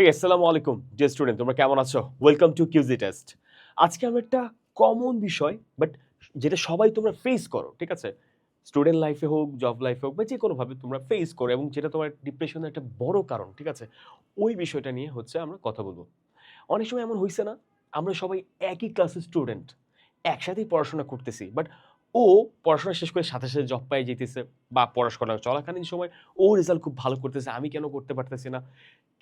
এই আসসালামু আলাইকুম যে স্টুডেন্ট তোমরা কেমন আছো? ওয়েলকাম টু কিউজি টেস্ট আজকে আমরা একটা কমন বিষয় বাট যেটা সবাই তোমরা ফেস করো, ঠিক আছে? স্টুডেন্ট লাইফে হোক জব লাইফে হোক, বা যে কোনোভাবে তোমরা ফেস করো, এবং যেটা তোমার ডিপ্রেশনের একটা বড় কারণ, ঠিক আছে? ওই বিষয়টা নিয়ে হচ্ছে আমরা কথা বলব। অনেক সময় এমন হয়েছে না, আমরা সবাই একই ক্লাসের স্টুডেন্ট একসাথেই পড়াশোনা করতেছি বাট ও পড়াশোনা শেষ করে সাথে সাথে জব পাই যেতেছে বা পড়াশোনা চলাকালীন সময় ও রেজাল্ট খুব ভালো করতেছে, আমি কেন করতে পারতেছি না?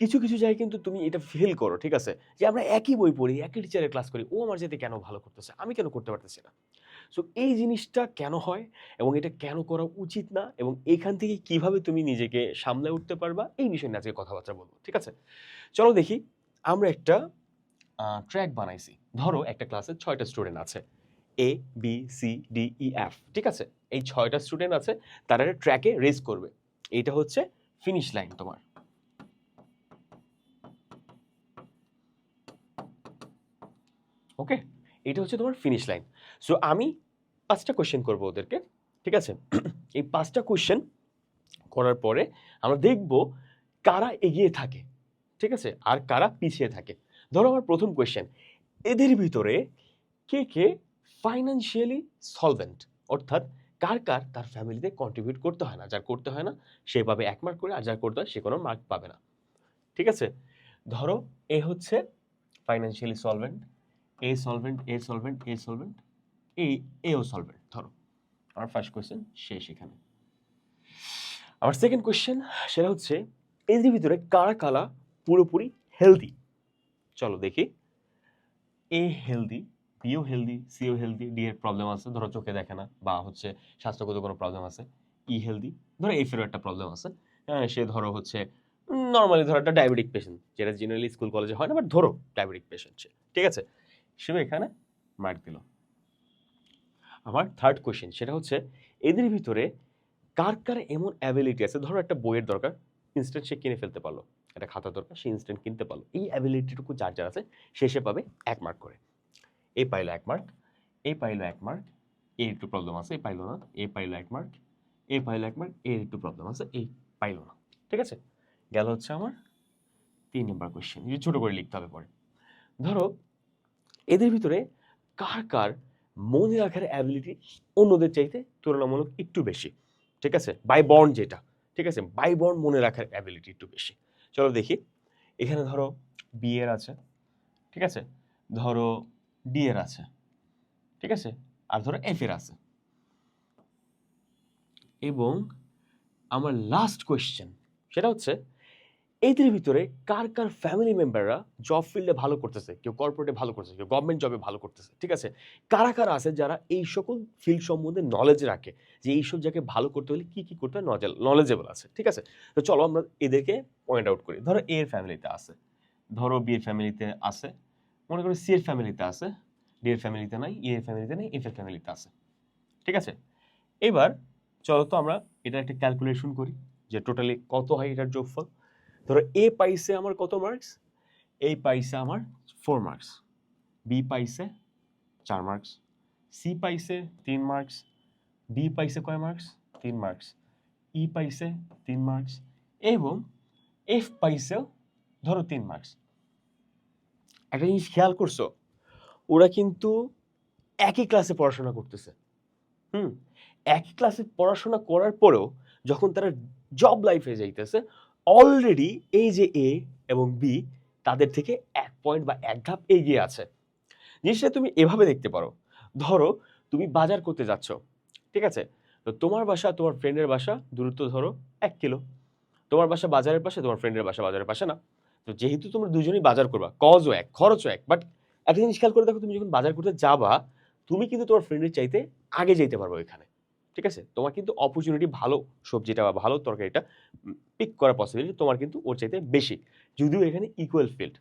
কিছু কিছু জায়গায় কিন্তু তুমি এটা ফিল করো, ঠিক আছে? যে আমরা একই বই পড়ি, একই টিচারের ক্লাস করি, ও আমার যেতে কেন ভালো করতেছে? আমি কেন করতে পারতেছি না? সো এই জিনিসটা কেন হয় এবং এটা কেন করা উচিত না এবং এখান থেকে কীভাবে তুমি নিজেকে সামলে উঠতে পারবা, এই বিষয় নিয়ে আজকে কথাবার্তা বলব, ঠিক আছে? চলো দেখি, আমরা একটা ট্র্যাক বানাইছি। ধরো একটা ক্লাসে ছয়টা স্টুডেন্ট আছে। A B C D E F ঠিক আছে? এই ছয়টা স্টুডেন্ট আছে, তারা একটা ট্র্যাকে রেস করবে। এইটা হচ্ছে ফিনিশ লাইন তোমার। ওকে এটা হচ্ছে তোমার ফিনিশ লাইন সো আমি পাঁচটা কোশ্চেন করব ওদেরকে, ঠিক আছে? এই পাঁচটা কোশ্চেন করার পরে আমরা দেখব কারা এগিয়ে থাকে, ঠিক আছে? আর কারা পিছিয়ে থাকে। ধরো আমার প্রথম কোয়েশ্চেন এদের ভিতরে কে কে ফাইন্যান্সিয়ালি সলভেন্ট অর্থাৎ কার কার তার ফ্যামিলিতে কন্ট্রিবিউট করতে হয় না, যার করতে হয় না, সে পাবে এক মার্ক করে আর যার করতে হয় সে কোনো মার্ক পাবে না। ঠিক আছে? ধরো, এ হচ্ছে financially solvent A solvent A solvent A solvent এই এও সলভেন্ট ধরো, আমার ফার্স্ট কোয়েশ্চেন শেষ এখানে। আমার সেকেন্ড কোয়েশ্চেন সেটা হচ্ছে এদের ভিতরে কারা কালা পুরোপুরি হেলদি চলো দেখি। এ হেলদি বিও হেলদি সিও হেলদি ডি এর প্রবলেম আছে। ধরো চোখে দেখে না বা হচ্ছে স্বাস্থ্যগত কোনো প্রবলেম আছে। ই হেলদি ধরো এফেরও একটা প্রবলেম আছে। হ্যাঁ, সে ধরো হচ্ছে নর্মালি ধরো একটা ডায়াবেটিক পেশেন্ট যেটা জেনারেলি স্কুল কলেজে হয় না বাট ধরো ডায়াবেটিক পেশেন্ট সে। ঠিক আছে? সে এখানে মার্ক দিল। আমার থার্ড কোয়েশ্চেন সেটা হচ্ছে এদের ভিতরে কার কার এমন অ্যাবিলিটি আছে? ধরো একটা বইয়ের দরকার ইনস্ট্যান্ট সে কিনে ফেলতে পারল। একটা খাতা দরকার সে ইনস্ট্যান্ট কিনতে পারল। এই অ্যাবিলিটিটুকু যার যার আছে সে সে পাবে এক মার্ক করে। এ পাইলো এক মার্ক এ পাইলো এক মার্ক এর একটু প্রবলেম আছে এ পাইলো না এ পাইলো এক মার্ক এ পাইলো এক মার্ক এর একটু প্রবলেম আছে এই পাইলো না ঠিক আছে? গেল হচ্ছে আমার তিন নম্বর কোয়েশ্চেন যে ছোটো করে লিখতে হবে পরে। ধরো, এদের ভিতরে কার কার মনে রাখার অ্যাবিলিটি অন্যদের চাইতে তুলনামূলক একটু বেশি। ঠিক আছে? বাই বর্ন যেটা। ঠিক আছে? বাই বর্ন মনে রাখার অ্যাবিলিটি একটু বেশি। চলো দেখি। এখানে ধরো বিয়ের আছে। ঠিক আছে? ধরো ডি এর আছে। ঠিক আছে? আর ধরো এফ এর আছে। এবং আমার লাস্ট কোয়েশ্চেন সেটা হচ্ছে, এদের ভিতরে কার কার ফ্যামিলি মেম্বাররা জব ফিল্ডে ভালো করতেছে, কেউ কর্পোরেটে ভালো করতেছে, কেউ গভর্নমেন্ট জবে ভালো করতেছে, ঠিক আছে? কারা কারা আছে যারা এই সকল ফিল্ড সম্বন্ধে নলেজ রাখে, যে এইসব জায়গায় ভালো করতে হলে কী কী করতে হয়? নজেল নলেজেবল আছে, ঠিক আছে? তো চলো আমরা এদেরকে পয়েন্ট আউট করি। ধরো এর ফ্যামিলিতে আছে, ধরো বি এর ফ্যামিলিতে আছে মনে করো সি এর ফ্যামিলিতে আছে ডি এর ফ্যামিলিতে নাই ই এর ফ্যামিলিতে নেই এফ এর ফ্যামিলিতে আছে। ঠিক আছে? এবার চলো তো আমরা এটা একটা ক্যালকুলেশন করি যে টোটালি কত হয় এটার যোগফল। ধরো এ পাইছে আমার কত মার্কস এ পাইছে আমার ফোর মার্কস বি পাইছে চার মার্কস সি পাইছে তিন মার্কস ডি পাইছে কয় মার্কস তিন মার্কস ই পাইছে তিন মার্কস এবং এফ পাইছেও ধরো তিন মার্কস একটা জিনিস খেয়াল করছ? ওরা কিন্তু একই ক্লাসে পড়াশোনা করতেছে। হুম? একই ক্লাসে পড়াশোনা করার পরেও যখন তারা জব লাইফে যাইতেছে অলরেডি এই যে এ এবং বি তাদের থেকে এক পয়েন্ট বা এক ধাপ এগিয়ে আছে। জিনিসটা তুমি এভাবে দেখতে পারো। ধরো, তুমি বাজার করতে যাচ্ছ, ঠিক আছে? তো তোমার বাসা, তোমার ফ্রেন্ডের বাসা, দূরত্ব ধরো এক কিলো। তোমার বাসা বাজারের পাশে, তোমার ফ্রেন্ডের বাসা বাজারের পাশে না। তো যেহেতু তোমরা দুজনেই বাজার করবা কজও এক, খরচও এক বাট একটা জিনিস খেয়াল করে দেখো, তুমি যখন বাজার করতে যাবা, তুমি কিন্তু তোমার ফ্রেন্ডের চাইতে আগে যেতে পারব এখানে ঠিক আছে? তোমার কিন্তু অপরচুনিটি ভালো সবজিটা বা ভালো তরকারিটা পিক করার পসিবিলিটি তোমার কিন্তু ওর চাইতে বেশি, যদিও এখানে ইকুয়াল ফিল্ড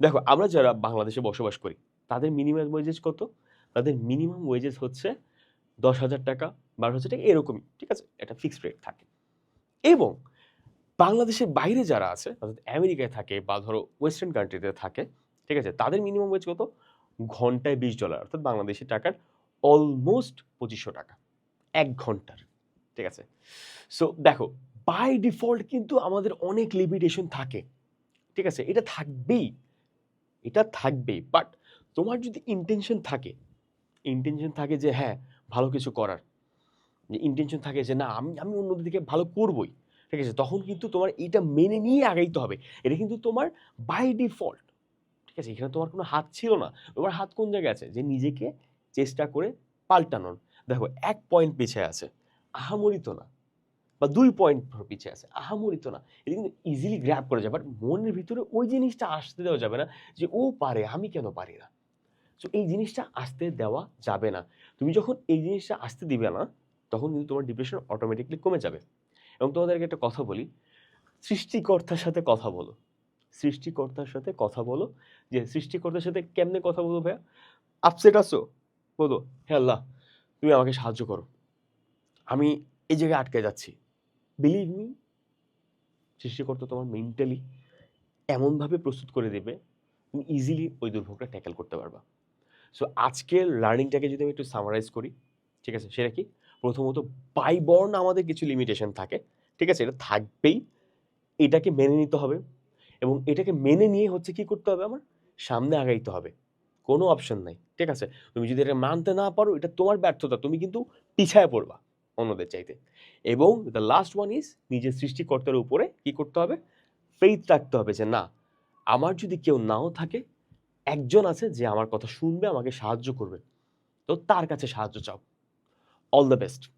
দেখো, আমরা যারা বাংলাদেশে বসবাস করি, তাদের মিনিমাম ওয়েজেস কত? তাদের মিনিমাম ওয়েজেস হচ্ছে দশ হাজার টাকা, বারো হাজার টাকা, এরকমই, ঠিক আছে? একটা ফিক্সড রেট থাকে। এবং বাংলাদেশের বাইরে যারা আছে, অর্থাৎ আমেরিকায় থাকে বা ধরো ওয়েস্টার্ন কান্ট্রিতে থাকে, ঠিক আছে? তাদের মিনিমাম ওয়েজ কত? ঘন্টায় বিশ ডলার অর্থাৎ বাংলাদেশের টাকার অলমোস্ট পঁচিশশো টাকা। এক ঘণ্টার, ঠিক আছে? সো দেখো বাই ডিফল্ট কিন্তু আমাদের অনেক লিমিটেশন থাকে, ঠিক আছে? এটা থাকবেই এটা থাকবেই বাট তোমার যদি ইন্টেনশন থাকে ইন্টেনশন থাকে যে হ্যাঁ ভালো কিছু করার, যে ইন্টেনশন থাকে যে, না, আমি আমি অন্যদের ভালো করবই ঠিক আছে? তখন কিন্তু তোমার এইটা মেনে নিয়ে আগাইতে হবে। এটা কিন্তু তোমার বাই ডিফল্ট ঠিক আছে? এখানে তোমার কোনো হাত ছিল না। তোমার হাত কোন জায়গায় আছে? যে নিজেকে চেষ্টা করে পাল্টানোর। দেখো, এক পয়েন্ট পিছিয়ে আছে, আহামরি তো না। বা দুই পয়েন্ট পিছিয়ে আছে আহামরিত না। এটা কিন্তু ইজিলি গ্র্যাপ করা যায় বাট মনের ভিতরে ওই জিনিসটা আসতে দেওয়া যাবে না যে, ও পারে, আমি কেন পারি না? সো এই জিনিসটা আসতে দেওয়া যাবে না। তুমি যখন এই জিনিসটা আসতে দিবে না, তখন কিন্তু তোমার ডিপ্রেশন অটোমেটিকলি কমে যাবে। এবং তোমাদেরকে একটা কথা বলি, সৃষ্টিকর্তার সাথে কথা বলো। সৃষ্টিকর্তার সাথে কথা বলো। যে সৃষ্টিকর্তার সাথে কেমনে কথা বলব ভাইয়া? আপসেট আছো? বলো, হে আল্লাহ, তুমি আমাকে সাহায্য করো। আমি এই জায়গায় আটকে যাচ্ছি। বিলিভ মি সৃষ্টিকর্তা তোমার মেন্টালি এমনভাবে প্রস্তুত করে দেবে, তুমি ইজিলি ওই দুর্ভোগটা ট্যাকেল করতে পারবা। সো আজকের লার্নিংটাকে যদি আমি একটু সামারাইজ করি, ঠিক আছে? সেটা কি? প্রথমত বাইবর্ন আমাদের কিছু লিমিটেশন থাকে, ঠিক আছে? এটা থাকবেই, এটাকে মেনে নিতে হবে এবং এটাকে মেনে নিয়ে হচ্ছে কি করতে হবে আমার? সামনে আগাইতে হবে, কোনো অপশন নাই, ঠিক আছে? তুমি যদি এটা মানতে না পারো, এটা তোমার ব্যর্থতা, তুমি কিন্তু পিছায় পড়বা অন্যদের চাইতে। এবং দ্য লাস্ট ওয়ান ইজ নিজের সৃষ্টিকর্তার উপরে কি করতে হবে? ফেইথ রাখতে হবে যে না, আমার যদি কেউ নাও থাকে, একজন আছে যে আমার কথা শুনবে, আমাকে সাহায্য করবে। তো তার কাছে সাহায্য চাও। all the best.